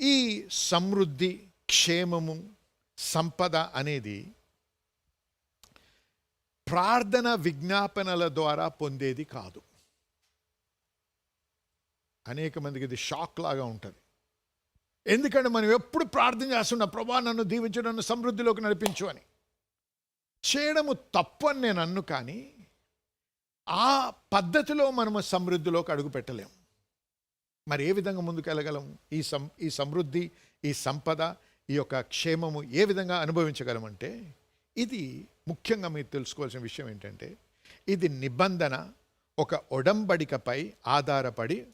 ఈ సమృద్ధి క్షేమము సంపద అనేది ప్రార్థన విజ్ఞాపనల ద్వారా పొందేది కాదు. అనేక మందికి ఇది షాక్ లాగా ఉంటుంది. ఎందుకంటే మనం ఎప్పుడు ప్రార్థన చేస్తున్నాం ప్రభా నన్ను దీవించు నన్ను సమృద్ధిలోకి నడిపించు అని. చేయడము తప్పు అని నేను అన్ను కానీ ఆ పద్ధతిలో మనము సమృద్ధిలోకి అడుగు పెట్టలేము మరి ఏ విధంగా ముందుకెళ్ళగలము? ఈ సం ఈ సమృద్ధి ఈ సంపద ఈ యొక్క క్షేమము ఏ విధంగా అనుభవించగలమంటే ఇది ముఖ్యంగా మీరు తెలుసుకోవాల్సిన విషయం ఏంటంటే ఇది నిబంధన ఒక ఒడంబడికపై ఆధారపడి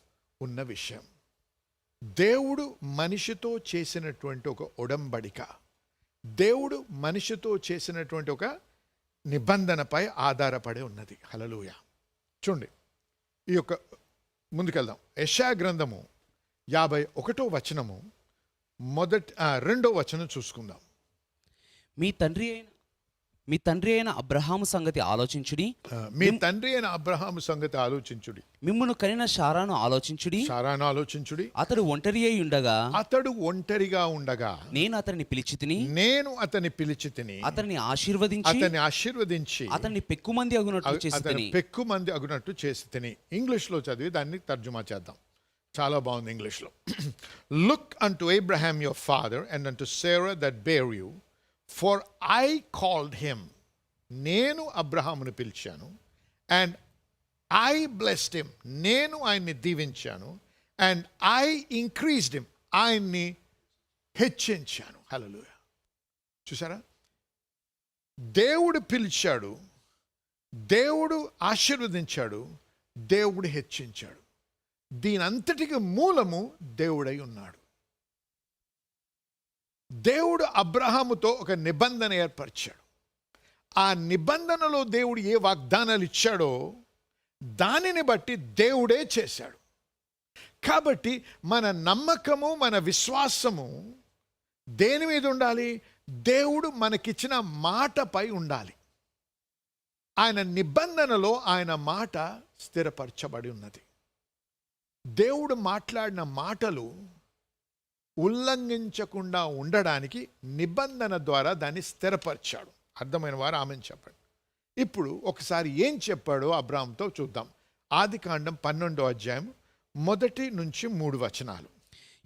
ఉన్న విషయం. దేవుడు మనిషితో చేసినటువంటి ఒక ఒడంబడిక దేవుడు మనిషితో చేసినటువంటి ఒక నిబంధనపై ఆధారపడి ఉన్నది. హలలుయ చూడండి ఈ యొక్క ముందుకెళ్దాం. యశా గ్రంథము యాభై ఒకటో వచనము మొదటి రెండో వచనం చూసుకుందాం. మీ తండ్రి అయిన మీ తండ్రి అయిన అబ్రహాము సంగతి ఆలోచించుడి. మీ తండ్రి అయిన అబ్రహాము సంగతి ఆలోచించుడి. మిమ్మును కనిన శారాను ఆలోచించుడి. సారాను ఆలోచించుడి. అతడు ఒంటరి అయి ఉండగా అతడు ఒంటరిగా ఉండగా నేను అతన్ని పిలిచి తిని నేను అతని పిలిచి తిని అతన్ని ఆశీర్వదించి అతన్ని ఆశీర్వదించి అతన్ని పెక్కుమంది అగునట్లు చేసి తిని. పెక్కు మంది అగునట్టు చేసి తిని. ఇంగ్లీష్లో చదివి దాన్ని తర్జుమా చేద్దాం. చాలా బాగుంది ఇంగ్లీష్లో. Look unto Abraham your father and unto Sarah that bare you for I called him నేను అబ్రహామును పిలిచాను అండ్ ఐ బ్లెస్డ్ హిమ్ నేను ఆయన్ని దీవించాను అండ్ ఐ ఇంక్రీజ్డ్ హిమ్ ఆయన్ని హెచ్చించాను. హలో చూసారా దేవుడు పిలిచాడు దేవుడు ఆశీర్వదించాడు దేవుడు హెచ్చించాడు. దీనంతటికి మూలము దేవుడై ఉన్నాడు. దేవుడు అబ్రహాముతో ఒక నిబంధన ఏర్పరిచాడు. ఆ నిబంధనలో దేవుడు ఏ వాగ్దానాలు ఇచ్చాడో దానిని బట్టి దేవుడే చేశాడు. కాబట్టి మన నమ్మకము మన విశ్వాసము దేని మీద ఉండాలి? దేవుడు మనకిచ్చిన మాటపై ఉండాలి. ఆయన నిబంధనలో ఆయన మాట స్థిరపరచబడి ఉన్నది. దేవుడు మాట్లాడిన మాటలు ఉల్లంఘించకుండా ఉండడానికి నిబంధన ద్వారా దాన్ని స్థిరపరిచాడు. అర్థమైన వారు ఆమెను చెప్పండి. ఇప్పుడు ఒకసారి ఏం చెప్పాడో అబ్రామ్తో చూద్దాం. ఆది కాండం పన్నెండో అధ్యాయం మొదటి నుంచి మూడు వచనాలు.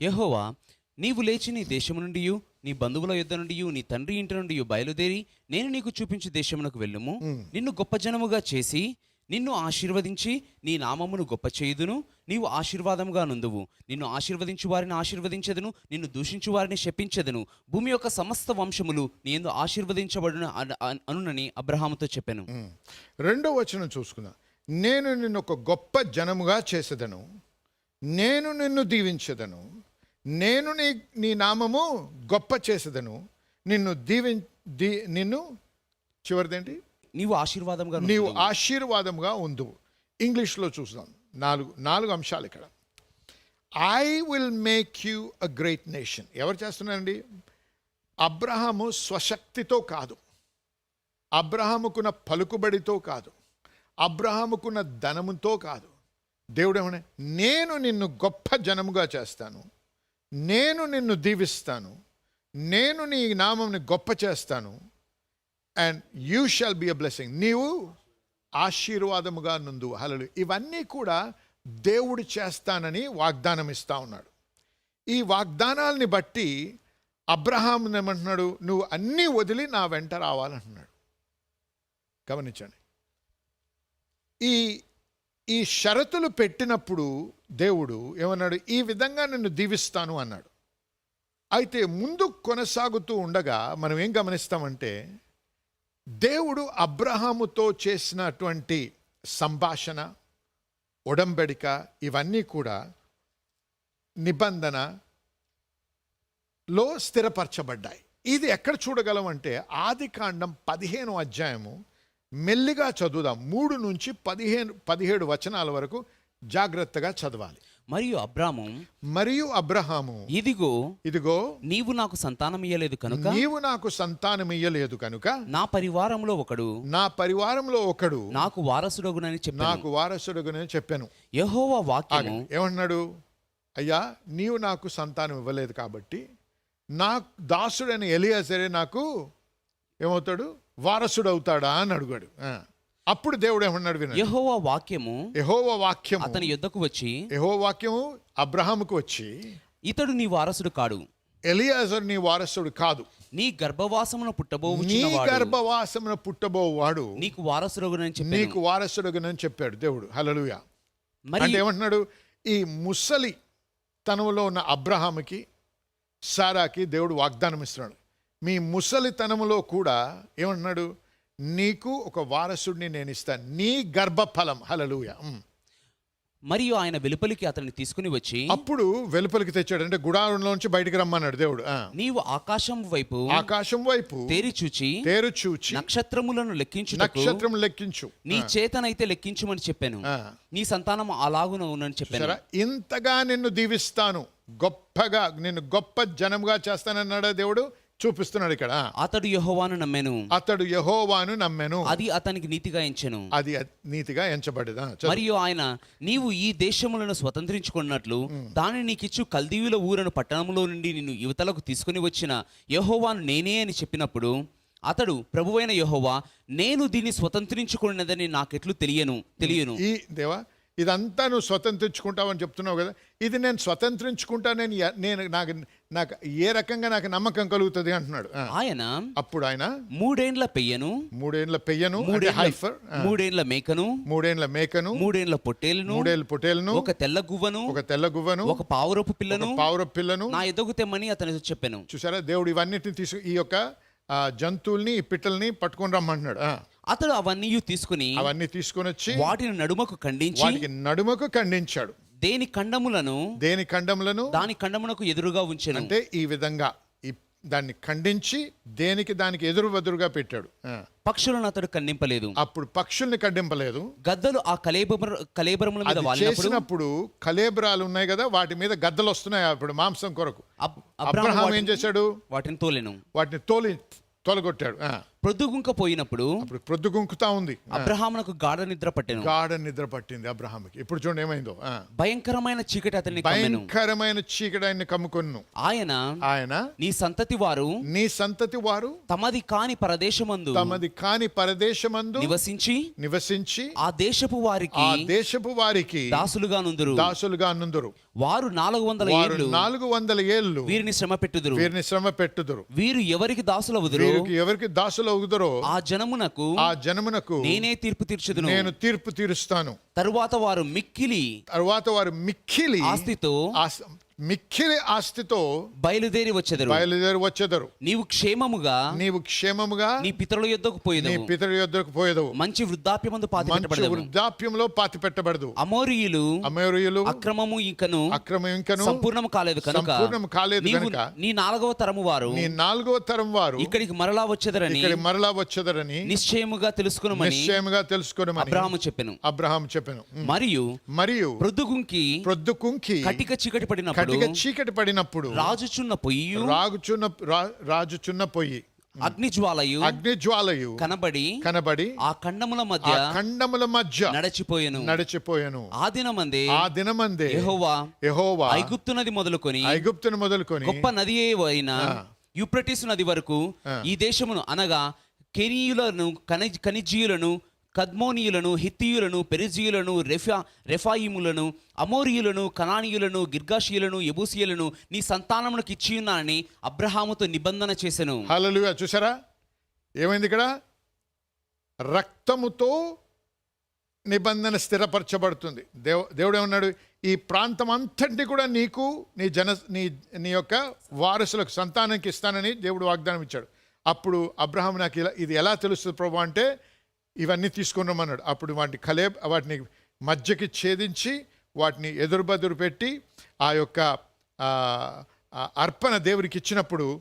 యెహోవా నీవు లేచి నీ దేశము నుండి నీ బంధువుల యుద్ధ నుండి నీ తండ్రి ఇంటి నుండి బయలుదేరి నేను నీకు చూపించు దేశమునకు వెళ్ళుము. నిన్ను గొప్ప జనముగా చేసి నిన్ను ఆశీర్వదించి నీ నామమును గొప్ప చేయుదును. నీవు ఆశీర్వాదముగా నుందువు. నిన్ను ఆశీర్వదించు వారిని ఆశీర్వదించదును. నిన్ను దూషించు వారిని శపించదును. భూమి యొక్క సమస్త వంశములు నీ ఎందు ఆశీర్వదించబడును అనునని అబ్రహాముతో చెప్పాను. రెండో వచనం చూసుకుందాం. నేను నిన్ను ఒక గొప్ప జనముగా చేసేదను. నేను నిన్ను దీవించదను. నేను నీ నీ నామము గొప్ప చేసేదను. నిన్ను దీవి దీ నిన్ను చివరిదేంటి నీవు ఆశీర్వాదముగా నీవు నుందువు. ఆశీర్వాదముగా ఉందువు ఇంగ్లీష్లో చూద్దాం నాలుగు నాలుగు అంశాలు ఇక్కడ. I will make you a great nation ఎవరు చేస్తున్నారండి? అబ్రహాము స్వశక్తితో కాదు. అబ్రహాముకున్న పలుకుబడితో కాదు. అబ్రహాముకున్న ధనముతో కాదు. దేవుడు ఏమన్నా నేను నిన్ను గొప్ప జనముగా చేస్తాను. నేను నిన్ను దీవిస్తాను. నేను నీ నామంని గొప్ప చేస్తాను. And you shall be a blessing నీవు ఆశీర్వాదముగా నుండు హలలు ఇవన్నీ కూడా దేవుడు చేస్తానని వాగ్దానం ఇస్తా ఉన్నాడు. ఈ వాగ్దానాల్ని బట్టి అబ్రహాం ఏమంటున్నాడు? నువ్వు అన్నీ వదిలి నా వెంట రావాలంటున్నాడు. గమనించండి. ఈ ఈ షరతులు పెట్టినప్పుడు దేవుడు ఏమన్నాడు? ఈ విధంగా నిన్ను దీవిస్తాను అన్నాడు. అయితే ముందు కొనసాగుతూ ఉండగా మనం ఏం గమనిస్తామంటే దేవుడు అబ్రహాముతో చేసినటువంటి సంభాషణ ఉడంబడిక ఇవన్నీ కూడా నిబంధనలో స్థిరపరచబడ్డాయి. ఇది ఎక్కడ చూడగలం అంటే ఆది కాండం పదిహేను అధ్యాయము మెల్లిగా చదువుదాం. మూడు నుంచి పదిహేను పదిహేడు వచనాల వరకు జాగ్రత్తగా చదవాలి. మరియు అబ్రాము మరియు అబ్రహాము. ఇదిగో ఇదిగో నీవు నాకు సంతానం ఇయ్యలేదు కనుక నీవు నాకు సంతానం ఇయ్యలేదు కనుక నా పరివారంలో ఒకడు నా పరివారంలో ఒకడు నాకు వారసుడగునని చెప్పాను. నాకు వారసుడుగానే చెప్పాను. యెహోవా వాక్యము. ఏమన్నాడు? అయ్యా నీవు నాకు సంతానం ఇవ్వలేదు కాబట్టి నా దాసుడైన ఎలియాసరే నాకు ఏమవుతాడు? వారసుడు అవుతాడా అని అడిగాడు. అప్పుడు దేవుడు ఏమన్నాడు వినండి. యెహోవా వాక్యము యహోవ వాక్యము అతని యుద్ధకు వచ్చి యహో వాక్యము అబ్రహాముకు వచ్చి ఇతడు నీ వారసుడు కాడు. ఎలియాజర్ నీ వారసుడు కాదు. నీ గర్భవాసమున నీ పుట్టబోవుచున్నవాడు గర్భవాసమున పుట్టబోవాడు. నీకు వారసుడగునని చెప్పాను. నీకు వారసుడుగునని చెప్పాడు దేవుడు. హలలుయ మరి ఏమంటున్నాడు? ఈ ముసలి తనములో ఉన్న అబ్రహాముకి సారాకి దేవుడు వాగ్దానం ఇస్తున్నాడు మీ ముసలితనములో కూడా ఏమంటున్నాడు? నీకు ఒక వారసుడిని నేను ఇస్తాను నీ గర్భఫలం. హలలుయ. మరియు ఆయన వెలుపలికి అతన్ని తీసుకుని వచ్చి అప్పుడు వెలుపలికి తెచ్చాడు. అంటే గుడారంలోంచి బయటికి రమ్మన్నాడు దేవుడు. నీవు ఆకాశం వైపు ఆకాశం వైపు తేరి చూచి తేరు చూచి నక్షత్రములను లెక్కించుటకు నక్షత్రం లెక్కించు. నీ చేతనైతే లెక్కించమని చెప్పాను. నీ సంతానం అలాగున ఉన్నని చెప్పాను. ఇంతగా నిన్ను దీవిస్తాను. గొప్పగా నిన్ను గొప్ప జనముగా చేస్తానన్నాడా దేవుడు? చూపిస్తున్నాడు ఇక్కడ. అతడు యెహోవాను నమ్మెను. అతడు యహోవాను నమ్మెను. అది అతనికి నీతిగా ఎంచెను. అది నీతిగా ఎంచబడేదా. మరియు ఆయన నీవు ఈ దేశములను స్వతంత్రించుకున్నట్లు దానిని నీకిచ్చు కల్దీవుల ఊరను పట్టణంలో నుండి నిన్ను యువతలకు తీసుకుని వచ్చిన యెహోవాను నేనే అని చెప్పినప్పుడు అతడు ప్రభువైన యెహోవా నేను దీన్ని స్వతంత్రించుకున్నదని నాకెట్లు తెలియను తెలియను. ఈ దేవా ఇదంతా నువ్వు స్వతంత్రించుకుంటావని చెప్తున్నావు కదా. ఇది నేను స్వతంత్రించుకుంటా నేను నేను నాకు నాకు ఏ రకంగా నాకు నమ్మకం కలుగుతుంది అంటున్నాడు. ఆయన అప్పుడు ఆయన? మూడేండ్ల పెయ్యను. మూడేండ్ల పెయ్యను హైఫర్. మూడేండ్ల మేకను. మూడేండ్ల మేకను మూడేండ్ల పొట్టేలును. మూడేళ్ళ పొటేలను ఒక తెల్ల గువ్వను ఒక తెల్ల గువ్వను ఒక పావురపు పిల్లను. పావుర పిల్లను. నా ఎదుగు తెమ్మని అతనితో చెప్పాను. చూసారా? దేవుడు ఇవన్నిటిని తీసు ఈ యొక్క జంతువుల్ని ఈ పిట్టల్ని పట్టుకొని రమ్మంటున్నాడు. అతడు అవన్నీ తీసుకుని అవన్నీ తీసుకొని వచ్చి వాటిని నడుమకు ఖండించి వాటికి నడుమకు ఖండించాడు. దేని ఖండములను దేని ఖండములను? దాని ఖండమునకు ఎదురుగా ఉంచెను. అంటే ఈ విధంగా దాన్ని ఖండించి దేనికి దానికి ఎదురు బదురుగా పెట్టాడు. పక్షులను అతడు ఖండింపలేదు. అప్పుడు పక్షుల్ని ఖండింపలేదు. గద్దలు ఆ కలేబర కలేబరముల మీద చేసినప్పుడు కలేబరాలు ఉన్నాయి కదా వాటి మీద గద్దలు వస్తున్నాయి అప్పుడు మాంసం కొరకు. అబ్రహాం ఏం చేశాడు? వాటిని తోలెను. వాటిని తోలి తొలగొట్టాడు. ఆ, ప్రొద్దుగుంక పోయినప్పుడు అప్పుడు ప్రొద్దు గుంకుతా ఉంది అబ్రహామునకు గాఢ నిద్ర పట్టెను. గాఢ నిద్ర పట్టింది అబ్రహాంకి ఇప్పుడు చూడండి ఏమైందో. భయంకరమైన చీకటి అతన్ని భయంకరమైన చీకటి ఆయన్ని కమ్ముకొను ఆయన ఆయన నీ సంతతి వారు నీ సంతతి వారు తమది కాని పరదేశమందు తమది కాని పరదేశమందు నివసించి నివసించి ఆ దేశపు వారికి ఆ దేశపు వారికి దాసులుగా నుందురు. దాసులుగా నుందురు. వారు నాలుగు వందల ఏళ్ళు నాలుగు వందల ఏళ్ళు వీరిని శ్రమ పెట్టుదురు. వీరిని శ్రమ పెట్టుదురు. వీరు ఎవరికి దాసులవుదురు? వీరికి ఎవరికి దాసులు అవుదురో ఆ జనమునకు ఆ జనమునకు నేనే తీర్పు తీర్చుదును. నేను తీర్పు తీరుస్తాను. తరువాత వారు మిక్కిలి తరువాత వారు మిక్కిలి ఆస్తితో ఆస్- మిక్కిలి ఆస్తితో బయలుదేరి వచ్చెదరు. బయలుదేరి వచ్చేదరు. నీవు క్షేమముగా నీవు క్షేమముగా నీ పితరుల యొద్దకు నీ పోయేదవు పితరి యొద్దకు పోయేదవు. మంచి వృద్ధాప్యమందు పాతి పెట్టబడదు వృద్ధాప్యంలో పాతి పెట్టబడదు. అమోరియులు అమేరుయులు అక్రమము ఇంకను అక్రమం ఇంకను సంపూర్ణం కాలేదు కనుక సంపూర్ణం కాలేదు కనుక నీ నాలుగవ తరము వారు నీ నాలుగవ తరం వారు ఇక్కడికి మరలా వచ్చేదరని ఇక్కడ మరలా వచ్చేదరని నిశ్చయముగా తెలుసుకునమని నిశ్చయముగా తెలుసుకోనమని అబ్రహాము చెప్పెను. అబ్రహాం చెప్పాను. మరియు మరియు ప్రొద్దుగుంకి ప్రొద్దు కుంకి కటిక చీకటి పడినప్పుడు కటిక చీకటి పడినప్పుడు రాజుచున్న పొయ్యి రాగుచున్న రాజుచున్న పొయ్యి అగ్ని జ్వాలయు అగ్ని జ్వాలయు కనబడి కనబడి ఆ ఖండముల మధ్య ఖండముల మధ్య నడచిపోయెను. నడిచిపోయాను. ఆ దినమందే ఆ దినమందే యెహోవా యెహోవా ఐగుప్తు నది మొదలుకొని ఐగుప్తును మొదలుకొని గొప్ప నది అయిన యూప్రటిస్ నది వరకు ఈ దేశమును అనగా కెనీయులను కని కనిజీయులను కద్మోనీయులను హిత్తియులను పెరిజీయులను రెఫా రెఫాయిములను అమోరియులను కనానీయులను గిర్గాషియులను ఎబూసియులను నీ సంతానములకు ఇచ్చి ఉన్నానని అబ్రహాముతో నిబంధన చేశాను హల్లెలూయా చూసారా ఏమైంది ఇక్కడ? రక్తముతో నిబంధన స్థిరపరచబడుతుంది. దేవ దేవుడు ఏమన్నాడు ఈ ప్రాంతం అంతటి కూడా నీకు నీ జన నీ నీ యొక్క వారసులకు సంతానానికి ఇస్తానని దేవుడు వాగ్దానం ఇచ్చాడు అప్పుడు అబ్రహాం నాకు ఇలా ఇది ఎలా తెలుస్తుంది ప్రభు అంటే ఇవన్నీ తీసుకున్నామన్నాడు. అప్పుడు వాటిని కలే వాటిని మధ్యకి ఛేదించి వాటిని ఎదురుబదురు పెట్టి ఆ యొక్క అర్పణ దేవుడికి ఇచ్చినప్పుడు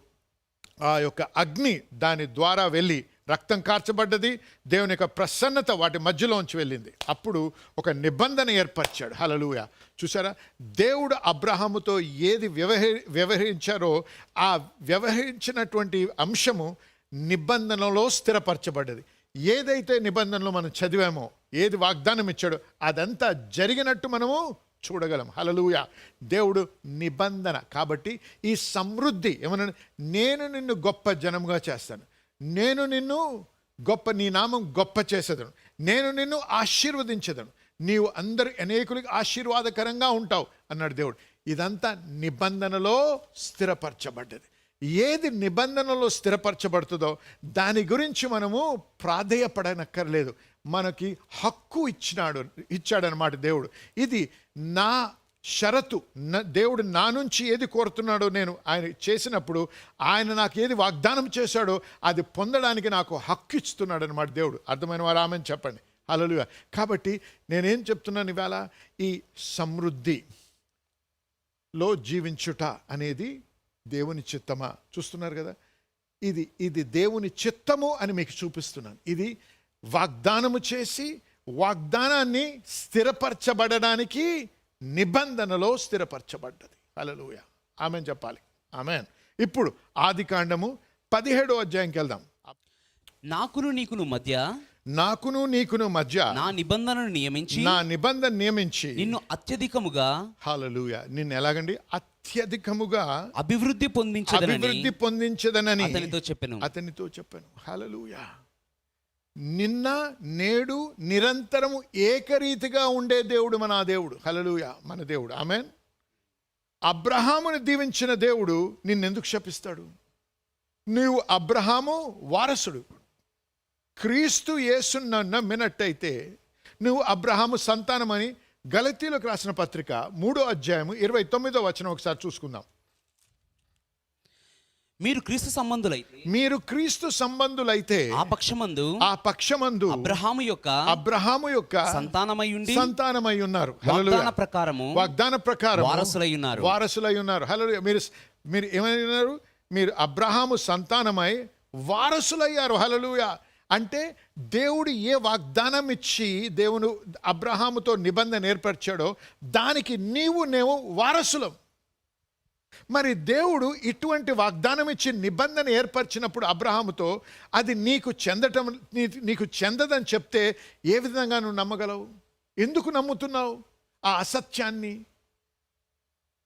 ఆ యొక్క అగ్ని దాని ద్వారా వెళ్ళి రక్తం కార్చబడ్డది. దేవుని యొక్క ప్రసన్నత వాటి మధ్యలోంచి వెళ్ళింది. అప్పుడు ఒక నిబంధన ఏర్పరిచాడు. హలలుయ చూసారా దేవుడు అబ్రహాముతో ఏది వ్యవహరి వ్యవహరించారో ఆ వ్యవహరించినటువంటి అంశము నిబంధనలో స్థిరపరచబడ్డది. ఏదైతే నిబంధనలో మనం చదివామో ఏది వాగ్దానం ఇచ్చాడో అదంతా జరిగినట్టు మనము చూడగలం. హలలుయ దేవుడు నిబంధన. కాబట్టి ఈ సమృద్ధి ఏమన్నా నేను నిన్ను గొప్ప జనముగా చేస్తాను. నేను నిన్ను గొప్ప నీ నామం గొప్ప చేసేదను. నేను నిన్ను ఆశీర్వదించేదను. నీవు అందరు అనేకులకి ఆశీర్వాదకరంగా ఉంటావు అన్నాడు దేవుడు. ఇదంతా నిబంధనలో స్థిరపరచబడ్డది. ఏది నిబంధనలో స్థిరపరచబడుతుందో దాని గురించి మనము ప్రాధేయపడనక్కర్లేదు. మనకి హక్కు ఇచ్చినాడు ఇచ్చాడనమాట దేవుడు. ఇది నా షరతు నా- దేవుడు నా నుంచి ఏది కోరుతున్నాడో నేను ఆయన చేసినప్పుడు ఆయన నాకు ఏది వాగ్దానం చేశాడో అది పొందడానికి నాకు హక్కు ఇస్తున్నాడు అనమాట దేవుడు. అర్థమైన వారు ఆమెను చెప్పండి. అలలుగా కాబట్టి నేనేం చెప్తున్నాను ఇవాళ? ఈ సమృద్ధిలో జీవించుట అనేది దేవుని చిత్తమా? చూస్తున్నారు కదా? ఇది ఇది దేవుని చిత్తము అని మీకు చూపిస్తున్నాను. ఇది వాగ్దానము చేసి వాగ్దానాన్ని స్థిరపరచబడడానికి నిబంధనలో స్థిరపరచబడ్డది. హల్లెలూయా. ఆమెన్ చెప్పాలి. ఆమెన్. ఇప్పుడు ఆది కాండము పదిహేడో అధ్యాయంకి వెళ్దాం. నాకును నీకును మధ్య నాకును నీకును మధ్య నా నిబంధనను నియమించి నా నిబంధన నియమించి నిన్ను అత్యధికముగా హాలలుయ నిన్ను ఎలాగండి? అత్యధికముగా అభివృద్ధి పొందించదనని అభివృద్ధి పొందించదనని అతనితో చెప్పెను. అతనితో చెప్పాను. హలలుయ నిన్న నేడు నిరంతరము ఏకరీతిగా ఉండే దేవుడు మన దేవుడు. హలలుయ మన దేవుడు. ఆమెన్ అబ్రహాముని దీవించిన దేవుడు నిన్నెందుకు శపిస్తాడు? నీవు అబ్రహాము వారసుడు. క్రీస్తు యేసున్న నమ్మినట్టయితే నువ్వు అబ్రహాము సంతానమని గలతీలకు రాసిన పత్రిక మూడో అధ్యాయము ఇరవై తొమ్మిదో వచనం ఒకసారి చూసుకుందాం. మీరు క్రీస్తు సంబంధులైతే మీరు క్రీస్తు సంబంధులైతే ఆ పక్షమందు ఆ పక్షమందు అబ్రహాము యొక్క అబ్రహాము యొక్క సంతానమై ఉండి సంతానమై ఉన్నారు. వాగ్దాన ప్రకారము వాగ్దాన ప్రకారం వారసులై ఉన్నారు. వారసులై ఉన్నారు. హలో మీరు మీరు ఏమైనారు? మీరు అబ్రహాము సంతానమై వారసులయ్యారు. హలలుయ అంటే దేవుడు ఏ వాగ్దానం ఇచ్చి దేవుడు అబ్రహాముతో నిబంధన ఏర్పరిచాడో దానికి నీవు నేను వారసులం. మరి దేవుడు ఇటువంటి వాగ్దానం ఇచ్చి నిబంధన ఏర్పరిచినప్పుడు అబ్రహాముతో అది నీకు చెందటం నీకు చెందదని చెప్తే ఏ విధంగా నువ్వు నమ్మగలవు? ఎందుకు నమ్ముతున్నావు ఆ అసత్యాన్ని?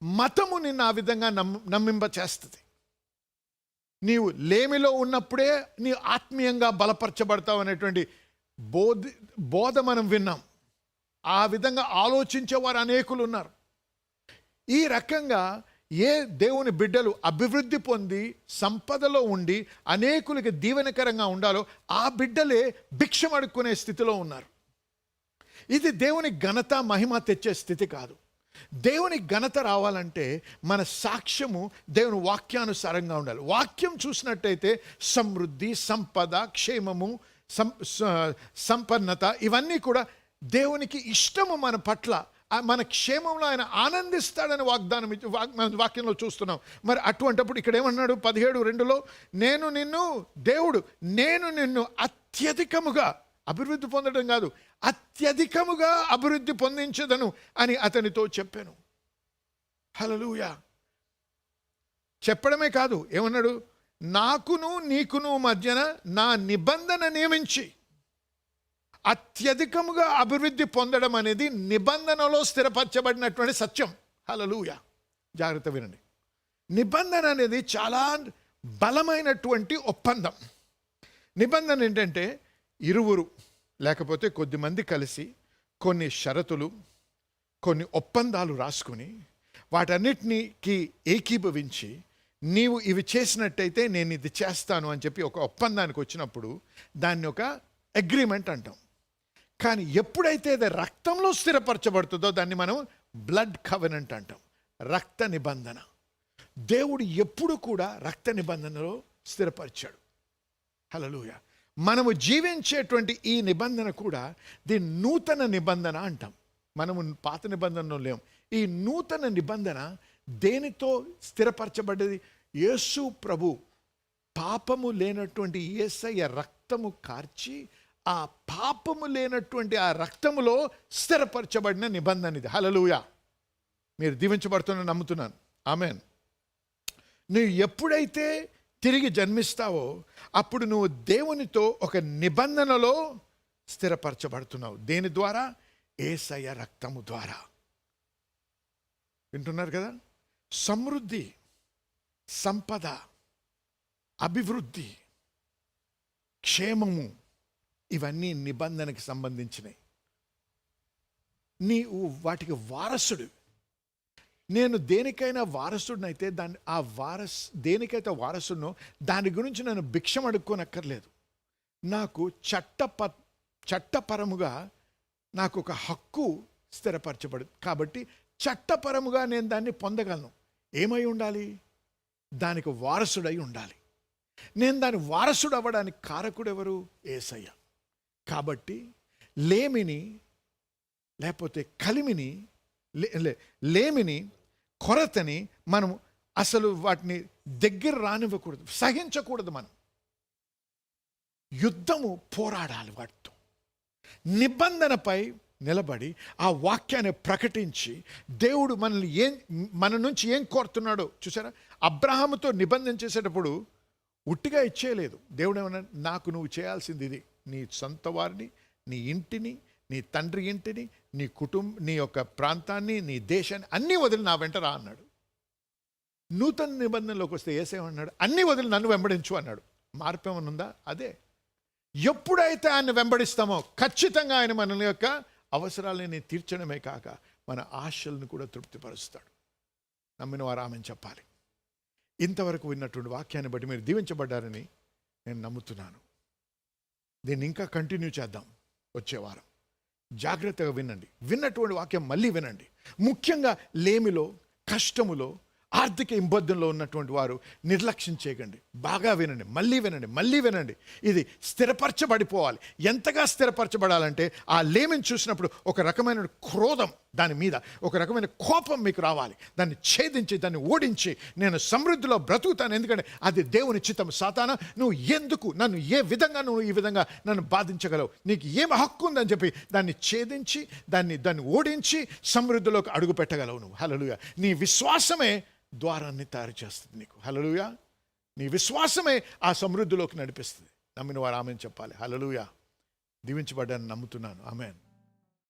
మతము నిన్ను ఆ విధంగా నమ్మ నమ్మింప చేస్తుంది నీవు లేమిలో ఉన్నప్పుడే నీ ఆత్మీయంగా బలపరచబడతావు అనేటువంటి బోధ బోధ మనం విన్నాం. ఆ విధంగా ఆలోచించేవారు అనేకులు ఉన్నారు. ఈ రకంగా ఏ దేవుని బిడ్డలు అభివృద్ధి పొంది సంపదలో ఉండి అనేకులకి దీవెనకరంగా ఉండాలో ఆ బిడ్డలే భిక్షం అడుక్కునే స్థితిలో ఉన్నారు. ఇది దేవుని ఘనత మహిమ తెచ్చే స్థితి కాదు. దేవుని ఘనత రావాలంటే మన సాక్ష్యము దేవుని వాక్యానుసారంగా ఉండాలి. వాక్యం చూసినట్టయితే సమృద్ధి సంపద క్షేమము సం సంపన్నత ఇవన్నీ కూడా దేవునికి ఇష్టము మన పట్ల. మన క్షేమంలో ఆయన ఆనందిస్తాడని వాగ్దానం మన వాక్యంలో చూస్తున్నాం. మరి అటువంటప్పుడు ఇక్కడ ఏమన్నాడు పదిహేడు రెండులో? నేను నిన్ను దేవుడు నేను నిన్ను అత్యధికముగా అభివృద్ధి పొందడం కాదు అత్యధికముగా అభివృద్ధి పొందించదను అని అతనితో చెప్పాను. హలలుయా చెప్పడమే కాదు ఏమన్నాడు? నాకును నీకును మధ్యన నా నిబంధన నియమించి అత్యధికముగా అభివృద్ధి పొందడం అనేది నిబంధనలో స్థిరపరచబడినటువంటి సత్యం. హలలుయ జాగ్రత్త వినండి. నిబంధన అనేది చాలా బలమైనటువంటి ఒప్పందం. నిబంధన ఏంటంటే ఇరువురు లేకపోతే కొద్దిమంది కలిసి కొన్ని షరతులు కొన్ని ఒప్పందాలు రాసుకుని వాటన్నిటినీకి ఏకీభవించి నీవు ఇవి చేసినట్టయితే నేను ఇది చేస్తాను అని చెప్పి ఒక ఒప్పందానికి వచ్చినప్పుడు దాన్ని ఒక అగ్రిమెంట్ అంటాం. కానీ ఎప్పుడైతే అది రక్తంలో స్థిరపరచబడుతుందో దాన్ని మనం బ్లడ్ కవెనెంట్ అంటాం. రక్త నిబంధన. దేవుడు ఎప్పుడు కూడా రక్త నిబంధనలో స్థిరపరిచాడు. హలలుయా మనము జీవించేటువంటి ఈ నిబంధన కూడా ది నూతన నిబంధన అంటాం. మనము పాత నిబంధనలో లేము ఈ నూతన నిబంధన దేనితో స్థిరపరచబడ్డది? యేసు ప్రభు పాపము లేనటువంటి యేసయ్య రక్తము కార్చి ఆ పాపము లేనటువంటి ఆ రక్తములో స్థిరపరచబడిన నిబంధన ఇది. హలలుయ మీరు దీవించబడుతున్న నమ్ముతున్నాను. ఆమెన్. నువ్వు ఎప్పుడైతే తిరిగి జన్మిస్తావో అప్పుడు నువ్వు దేవునితో ఒక నిబంధనలో స్థిరపరచబడుతున్నావు. దేని ద్వారా? ఏసయ్య రక్తము ద్వారా. వింటున్నారు కదా? సమృద్ధి సంపద అభివృద్ధి క్షేమము ఇవన్నీ నిబంధనకి సంబంధించినవి నీవు వాటికి వారసుడు నేను దేనికైనా వారసుడినైతే దాన్ని ఆ వారస్ దేనికైతే వారసుడినో దాని గురించి నేను భిక్షం అడుక్కోనక్కర్లేదు. నాకు చట్టప చట్టపరముగా నాకు ఒక హక్కు స్థిరపరచబడు కాబట్టి చట్టపరముగా నేను దాన్ని పొందగలను. ఏమై ఉండాలి? దానికి వారసుడై ఉండాలి. నేను దాని వారసుడు అవ్వడానికి కారకుడు ఎవరు ఏసయ్య. కాబట్టి లేమిని లేకపోతే కలిమిని లే- లే- లేమిని కొరతని మనం అసలు వాటిని దగ్గర రానివ్వకూడదు సహించకూడదు మనం. యుద్ధము పోరాడాలి వాటితో. నిబంధనపై నిలబడి ఆ వాక్యాన్ని ప్రకటించి దేవుడు మనల్ని ఏం మన నుంచి ఏం కోరుతున్నాడో చూసారా? అబ్రహాముతో నిబంధన చేసేటప్పుడు ఉట్టిగా ఇచ్చేయలేదు. దేవుడు ఏమన్నా నాకు నువ్వు చేయాల్సింది ఇది. నీ సొంత వారిని నీ ఇంటిని నీ తండ్రి ఇంటిని నీ కుటుంబ నీ యొక్క ప్రాంతాన్ని నీ దేశాన్ని అన్నీ వదిలి నా వెంట రా అన్నాడు. నూతన నిబంధనలోకి వస్తే ఏసేమన్నాడు అన్నీ వదిలి నన్ను వెంబడించు అన్నాడు. మార్పు అదే. ఎప్పుడైతే ఆయన వెంబడిస్తామో ఖచ్చితంగా ఆయన మన యొక్క అవసరాలని తీర్చడమే కాక మన ఆశలను కూడా తృప్తిపరుస్తాడు. నమ్మిన వారు ఆమెను చెప్పాలి. ఇంతవరకు విన్నటువంటి వాక్యాన్ని బట్టి మీరు దీవించబడ్డారని నేను నమ్ముతున్నాను. దీన్ని ఇంకా కంటిన్యూ చేద్దాం వచ్చే వారం. జాగ్రత్తగా వినండి. విన్నటువంటి వాక్యం మళ్ళీ వినండి. ముఖ్యంగా లేమిలో కష్టములో ఆర్థిక ఇబ్బందుల్లో ఉన్నటువంటి వారు నిర్లక్ష్యం చేయకండి. బాగా వినండి. మళ్ళీ వినండి. మళ్ళీ వినండి. ఇది స్థిరపరచబడిపోవాలి. ఎంతగా స్థిరపరచబడాలంటే ఆ లేమిని చూసినప్పుడు ఒక రకమైన క్రోధం దాని మీద ఒక రకమైన కోపం మీకు రావాలి. దాన్ని ఛేదించి దాన్ని ఓడించి నేను సమృద్ధిలో బ్రతుకుతాను. ఎందుకంటే అది దేవుని చిత్తం. సాతాన నువ్వు ఎందుకు నన్ను ఏ విధంగా నువ్వు ఈ విధంగా నన్ను బాధించగలవు? నీకు ఏం హక్కు ఉందని చెప్పి దాన్ని ఛేదించి దాన్ని దాన్ని ఓడించి సమృద్ధిలోకి అడుగు పెట్టగలవు నువ్వు. హలలుగా నీ విశ్వాసమే ద్వారాన్ని తయారు చేస్తుంది నీకు. హలలుయా నీ విశ్వాసమే ఆ సమృద్ధిలోకి నడిపిస్తుంది. నమ్మిన వారు ఆమెను చెప్పాలి. హలలుయా దీవించబడ్డాన్ని నమ్ముతున్నాను. ఆమెను.